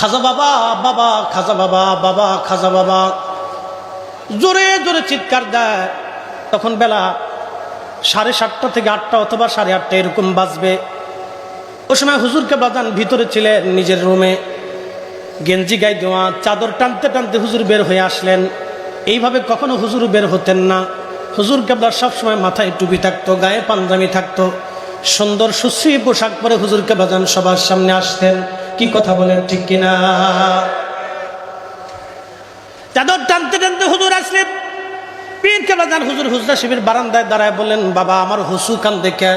খাজা বাবা বাবা, খাজা বাবা বাবা, খাজা বাবা। জোরে জোরে চিৎকার দেয়। তখন বেলা সাড়ে সাতটা থেকে আটটা অথবা সাড়ে আটটা এরকম বাজবে। ও সময় হুজুরকে বাজান ভিতরে ছিলেন নিজের রুমে। গেঞ্জি গায়ে দেওয়া, চাদর টানতে টানতে হুজুর বের হয়ে আসলেন। এইভাবে কখনো হুজুর বের হতেন না। হুজুর কেবলার সবসময় মাথায় টুপি থাকতো, গায়ে পাঞ্জামি থাকতো। সুন্দর সুশ্রী পোশাক পরে হুজুরকে বাজান সবার সামনে আসতেন। কি কথা বলেন ঠিক কিনা? চাদর টানতে টানতে হুজুর আসলেন। পীর কেবাজান হুজুর হুজরা শিবির বারান্দায় দাঁড়ায় বললেন, বাবা, আমার হুসু কান্দে কে?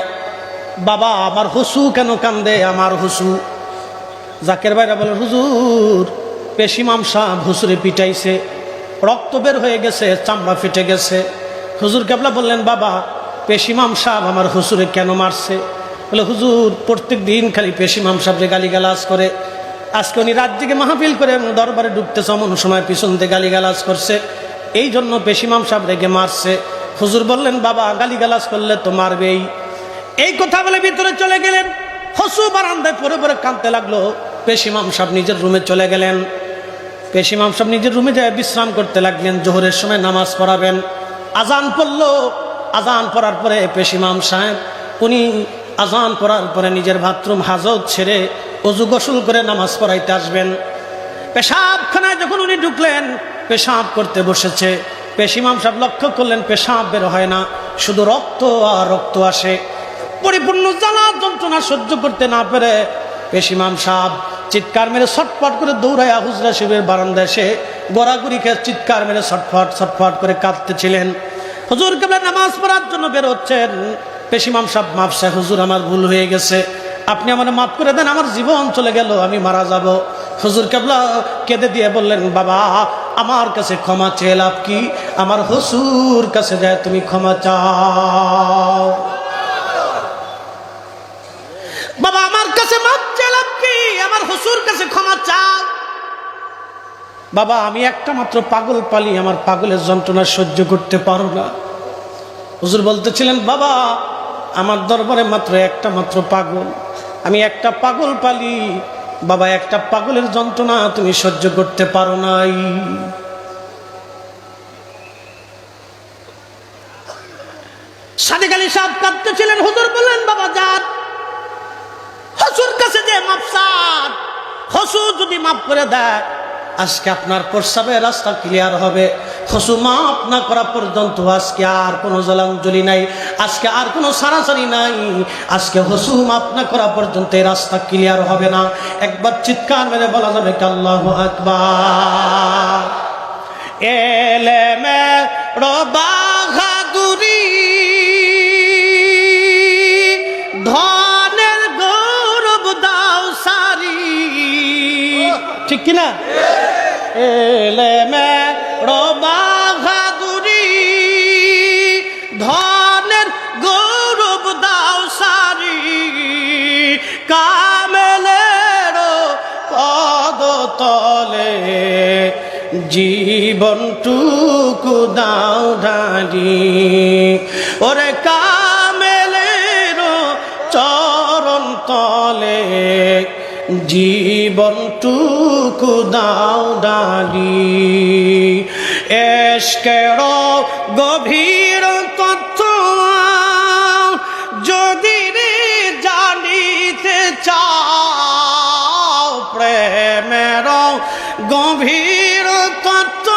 বাবা, আমার হুসু কেন কান্দে? আমার হুসু। জাকের বাইরা বলেন হুজুর, পেশি মামসা হুসুরে পিটাইছে, রক্ত বের হয়ে গেছে, চামড়া ফেটে গেছে। হুজুর কেবলা বললেন, বাবা পেশিমাম সাহেব আমার হুসুরে কেন মারছে? বলে, হুজুর, প্রত্যেক দিন খালি পেশি পেশিমাম সাহেবরে গালিগালাজ করে। আজকে উনি রাত দিকে মাহফিল করে দরবারে ঢুকতেছে এমন সময় পিছন দিয়ে গালিগালাজ করছে। এই জন্য পেশিমাম সাহেব রেগে মারছে। হুজুর বললেন, বাবা, গালিগালাজ করলে তো মারবেই। এই কথা বলে ভিতরে চলে গেলেন। হসু বারান্দায় পরে পরে কাঁদতে লাগল। পেশিমাম সাহেব নিজের রুমে চলে গেলেন। পেশিমাম সাহেব নিজের রুমে যায় বিশ্রাম করতে লাগলেন। জোহরের সময় নামাজ পড়াবেন। আজান পড়ল। আজান পড়ার পরে পেশিমাম সাহেব, উনি আজান পড়ার পরে নিজের বাথরুম হাজত ছেড়ে অজু গোসল করে নামাজ পড়াইতে আসবেন। পেশাবখানায় যখন উনি ঢুকলেন, পেশাব করতে বসেছে। পেশিমাম সাহেব লক্ষ্য করলেন, পেশাব বের হয় না। শুধু রক্ত আর রক্ত আসে। পরিপূর্ণ জ্বালা যন্ত্রণা সহ্য করতে না পেরে পেশিমাম সাহেব চিৎকার মেরে ছটফট করে দৌড়ায় হুজরা শিবের বারান্দায় এসে গড়াগড়ি খেয়ে চিৎকার মেরে ছটফট ছটফট করে কাঁদতেছিলেন। হুজুর কেবলা নামাজ পড়ার জন্য বেরোচ্ছেন পেশিমাম সাহেব মাপসা হুজুর, আমার ভুল হয়ে গেছে। আপনি আমার মাফ করে দেন, আমার জীবন চলে গেল, আমি মারা যাব। হুজুর কেবলা কেঁদে দিয়ে বললেন, বাবা, আমার কাছে ক্ষমা চেয়ে লাভ কি? আমার হুসুর কাছে যায়, তুমি ক্ষমা চাও। বাবা, আমার কাছে মাপ চাইলাম কি? আমার হুসুর কাছে ক্ষমা চাও। বাবা, আমি একটা মাত্র পাগল পালি, আমার পাগলের যন্ত্রণা সহ্য করতে পারো না। হুজুর বলতেছিলেন, বাবা আমার দরবারে মাত্র একটা মাত্র পাগল। আমি একটা পাগল পালি। বাবা, একটা পাগলের যন্ত্রণা তুমি সহ্য করতে পারো নাই। বাবা হসুর কাছে যে যদি করে দেয়, আজকে আপনার প্রস্রাবের রাস্তা ক্লিয়ার হবে। হসু মাপ না করা পর্যন্ত আজকে আর কোনো জলাঞ্জলি নাই, আজকে আর কোনো সারাসারি নাই। আজকে হসু মাপ না করা পর্যন্ত রাস্তা ক্লিয়ার হবে না। একবার চিৎকার মেরে বলা যাবে কাল্লাহ আকবার। গৌরব দাও সারি। ঠিক কিনা? এলেমে পদ তলে জীবনটুকু দাও ঢালি ওরে কামেলের চরণ তলে জীবনটুকু দাও ডালি এসকের গভীর গভীর তত্ত্ব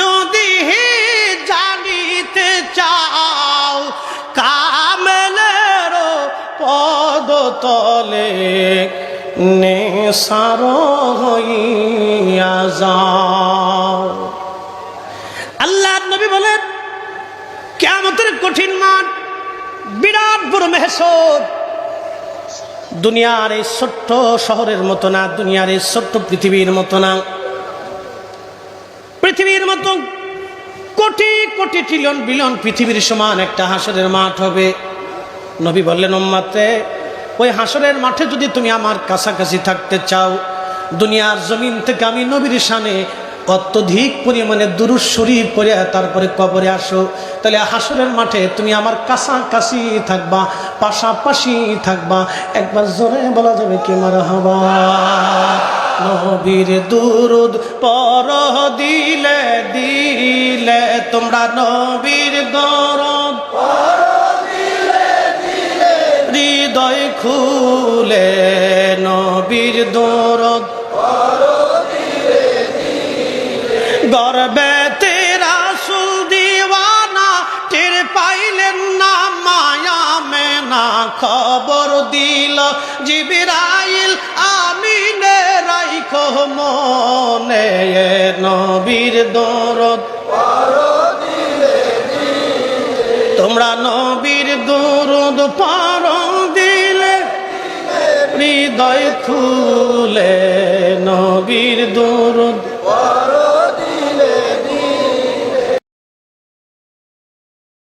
যদি জানিতে চাও, কামেলের পদ তলে নেশার হইয়া যাও। আল্লাহ নবী বলেন কেমতের কঠিন মাঠ, বিরাট বড় মেহসর দুনিয়ার এই ছোট্ট শহরের মতো না, দুনিয়ার এই ছোট্ট পৃথিবীর মতো না। পৃথিবীর মতো কোটি কোটি ট্রিলিয়ন বিলিয়ন পৃথিবীর সমান একটা হাসরের মাঠ হবে। নবী বললেন, উম্মাতে, ওই হাসরের মাঠে যদি তুমি আমার কাছাকাছি থাকতে চাও, দুনিয়ার জমিন থেকে আমি নবীর সানে অত্যধিক পরিমাণে দুরুজ শরীফ করে তারপরে কবরে আসো। তাহলে হাসরের মাঠে তুমি আমার কাছাকাছি থাকবা, পাশাপাশি থাকবা। একবার জোরে বলা যাবে কি মার হবা নবীর দুরুদ পর দিলে দিলে তোমরা নবীর দরদ হৃদয় খুলে নবীর দরদ। জিবিরাইল আমিনে রাইখো মনে নবীর দরদ। তোমরা নবীর দরদ পার দিলে, হৃদয় খুলে নবীর দরদ।